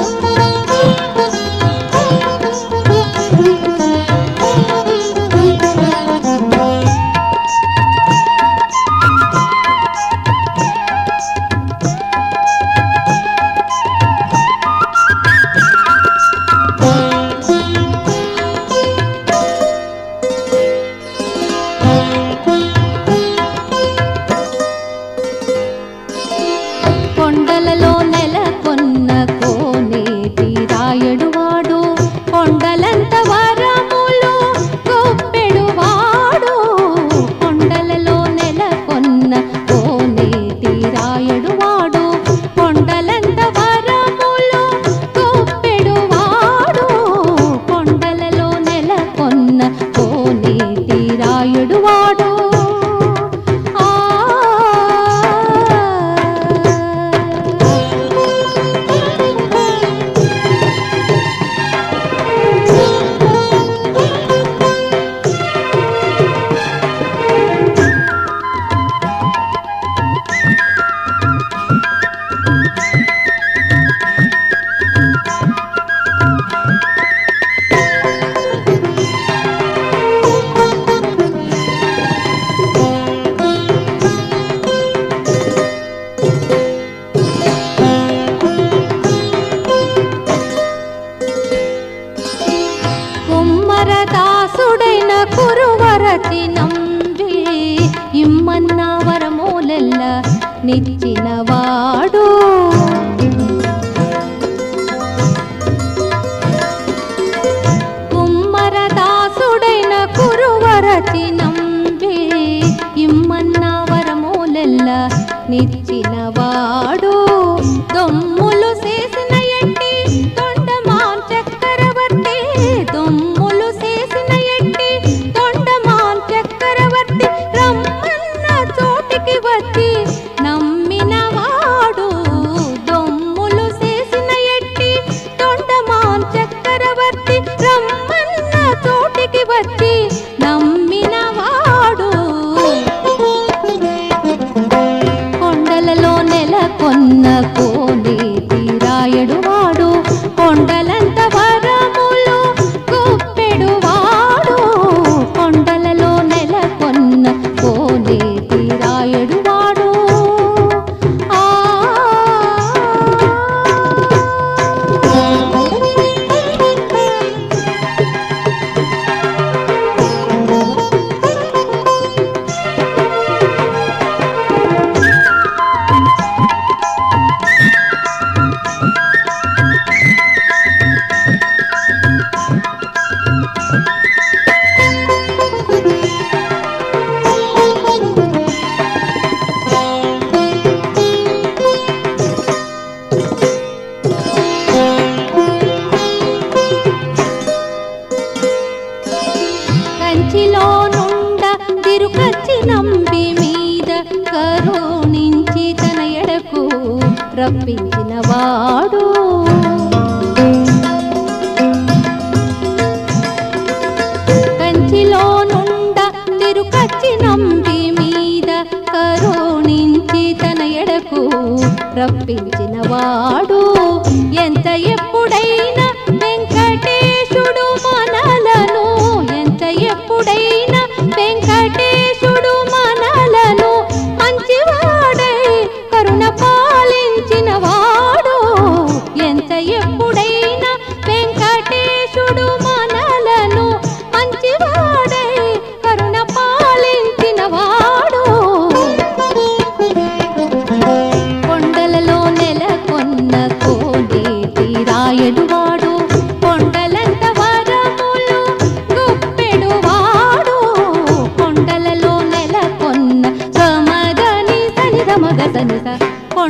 Dios. வாழ் ఘనతి Nambi ఇమ్మన్న వరమూలెల్ల నిచ్చినవాడు కుమ్మరదాసుడైన Kuruvarathi Nambi ఇమ్మన్న వరమూలెల్ల నిచ్చినవాడు దొమ్మ ¡Gracias! రప్పించిన వాడు కంచిలో నుండ తిరుకచ్చినంటి మీద కరుణించి తన ఎడకు రప్పించిన వాడు ఎంత ఎప్పుడైనా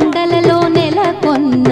కొండలలో నెలకొన్న